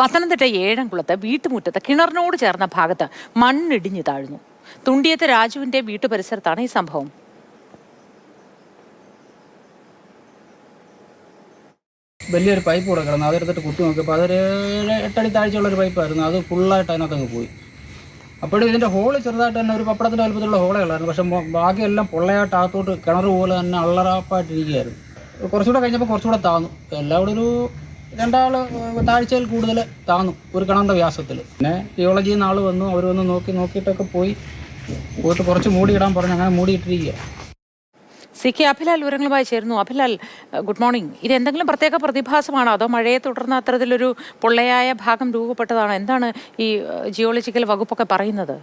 പത്തനംതിട്ട ഏഴംകുളത്ത് വീട്ടുമുറ്റത്ത് കിണറിനോട് ചേർന്ന ഭാഗത്ത് മണ്ണിടിഞ്ഞു താഴ്ന്നു. തുണ്ടിയത്ത് രാജുവിന്റെ വീട്ടു പരിസരത്താണ് ഈ സംഭവം. വലിയൊരു പൈപ്പ് കൂടെ കിടന്നു. അതെടുത്തിട്ട് കുത്തി നോക്കിയപ്പോൾ അതൊരു എട്ടടി താഴ്ചയുള്ള ഒരു പൈപ്പായിരുന്നു അത് ഫുള്ളായിട്ട് അതിനകത്തങ്ങ് പോയി. അപ്പോഴും ഇതിന്റെ ഹോൾ ചെറുതായിട്ട് തന്നെ ഒരു പപ്പടത്തിന്റെ വലുപ്പത്തിലുള്ള ഹോളേ ഉള്ളായിരുന്നു പക്ഷേ ബാക്കിയെല്ലാം പൊള്ളയായിട്ട് അകത്തോട്ട് കിണർ പോലെ തന്നെ അള്ളറാപ്പായിട്ടിരിക്കുകയായിരുന്നു. കുറച്ചുകൂടെ കഴിഞ്ഞപ്പോൾ കുറച്ചുകൂടെ താന്നു. എല്ലാം ഒരു രണ്ടാൾ താഴ്ചയിൽ കൂടുതൽ താന്നു ഒരു കിണറിന്റെ വ്യാസത്തിൽ പിന്നെ ജിയോളജിയിൽ നിന്ന് ആൾ വന്നു അവർ വന്ന് നോക്കി നോക്കിയിട്ടൊക്കെ പോയി. പോയിട്ട് കുറച്ച് മൂടിയിടാൻ പറഞ്ഞു അങ്ങനെ മൂടിയിട്ടിരിക്കുക. സി കെ അഭിലാൽ വിവരങ്ങളുമായി ചേരുന്നു. Abhilal good morning. ഇത് എന്തെങ്കിലും പ്രത്യേക പ്രതിഭാസമാണോ? അതോ മഴയെ തുടർന്ന് അത്തരത്തിലൊരു പൊള്ളയായ ഭാഗം രൂപപ്പെട്ടതാണോ? എന്താണ് ഈ ജിയോളജിക്കൽ വകുപ്പൊക്കെ പറയുന്നത്?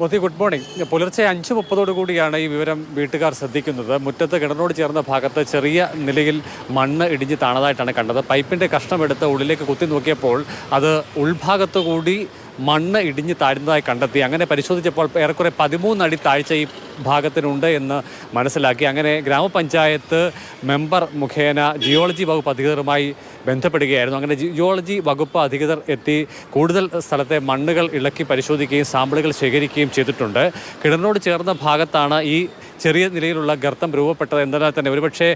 Moti good morning. പുലർച്ചെ അഞ്ച് മുപ്പതോടു കൂടിയാണ് ഈ വിവരം വീട്ടുകാർ ശ്രദ്ധിക്കുന്നത്. മുറ്റത്ത് കിണറിനോട് ചേർന്ന ഭാഗത്ത് ചെറിയ നിലയിൽ മണ്ണ് ഇടിഞ്ഞ് താണതായിട്ടാണ് കണ്ടത്. പൈപ്പിന്റെ കഷ്ണമെടുത്ത് ഉള്ളിലേക്ക് കുത്തി നോക്കിയപ്പോൾ അത് ഉൾഭാഗത്തു കൂടി മണ്ണ് ഇടിഞ്ഞ് താഴ്ന്നതായി കണ്ടെത്തി. അങ്ങനെ പരിശോധിച്ചപ്പോൾ ഏറെക്കുറെ പതിമൂന്നടി താഴ്ച ഈ ഭാഗത്തിനുണ്ട് എന്ന് മനസ്സിലാക്കി. അങ്ങനെ ഗ്രാമപഞ്ചായത്ത് മെമ്പർ മുഖേന ജിയോളജി വകുപ്പ് അധികൃതരുമായി ബന്ധപ്പെടുകയായിരുന്നു. അങ്ങനെ ജിയോളജി വകുപ്പ് അധികൃതർ എത്തി കൂടുതൽ സ്ഥലത്തെ മണ്ണുകൾ ഇളക്കി പരിശോധിക്കുകയും സാമ്പിളുകൾ ശേഖരിക്കുകയും ചെയ്തിട്ടുണ്ട്. കിണറിനോട് ചേർന്ന ഭാഗത്താണ് ഈ ചെറിയ നിലയിലുള്ള ഗർത്തം രൂപപ്പെട്ടത് എന്നാൽ തന്നെ ഒരുപക്ഷെ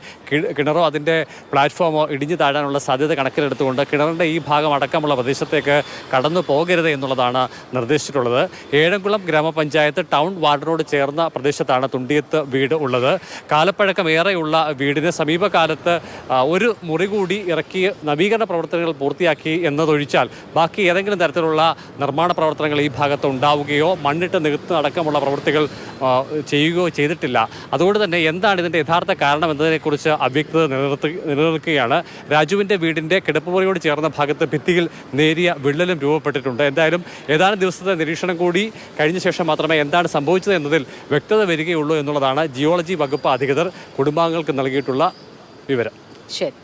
കിണറോ അതിന്റെ പ്ലാറ്റ്ഫോമോ ഇടിഞ്ഞു താഴാനുള്ള സാധ്യത കണക്കിലെടുത്തുകൊണ്ട് കിണറിന്റെ ഈ ഭാഗം അടക്കമുള്ള പ്രദേശത്തേക്ക് കടന്നു പോകരുത് എന്നുള്ളതാണ് നിർദ്ദേശിച്ചിട്ടുള്ളത്. ഏഴംകുളം ഗ്രാമപഞ്ചായത്ത് ടൗൺ വാർഡിനോട് ചേർന്ന പ്രദേശത്താണ് തുണ്ടിയത്ത് വീട് ഉള്ളത്. കാലപ്പഴക്കം ഏറെയുള്ള വീടിന് സമീപകാലത്ത് ഒരു മുറി കൂടി ഇറക്കി നവീകരണ പ്രവർത്തനങ്ങൾ പൂർത്തിയാക്കി എന്നതൊഴിച്ചാൽ ബാക്കി ഏതെങ്കിലും തരത്തിലുള്ള നിർമ്മാണ പ്രവർത്തനങ്ങൾ ഈ ഭാഗത്ത് ഉണ്ടാവുകയോ മണ്ണിട്ട് നികത്തുന്ന അടക്കമുള്ള പ്രവൃത്തികൾ ചെയ്യുകയോ ചെയ്തിട്ടില്ല. അതുകൊണ്ട് തന്നെ എന്താണ് ഇതിന്റെ യഥാർത്ഥ കാരണം എന്നതിനെക്കുറിച്ച് അവ്യക്തത നിലനിർത്തി നിലനിൽക്കുകയാണ്. രാജുവിന്റെ വീടിന്റെ കിടപ്പുമുറിയോട് ചേർന്ന ഭാഗത്ത് ഭിത്തിയിൽ നേരിയ വിള്ളലും രൂപപ്പെട്ടിട്ടുണ്ട്. എന്തായാലും ഏതാനും ദിവസത്തെ നിരീക്ഷണം കൂടി കഴിഞ്ഞ ശേഷം മാത്രമേ എന്താണ് സംഭവിച്ചത് എന്നതിൽ വ്യക്തത വരികയുള്ളൂ എന്നുള്ളതാണ് ജിയോളജി വകുപ്പ് അധികൃതർ കുടുംബാംഗങ്ങൾക്ക് നൽകിയിട്ടുള്ള വിവരം. ശരി.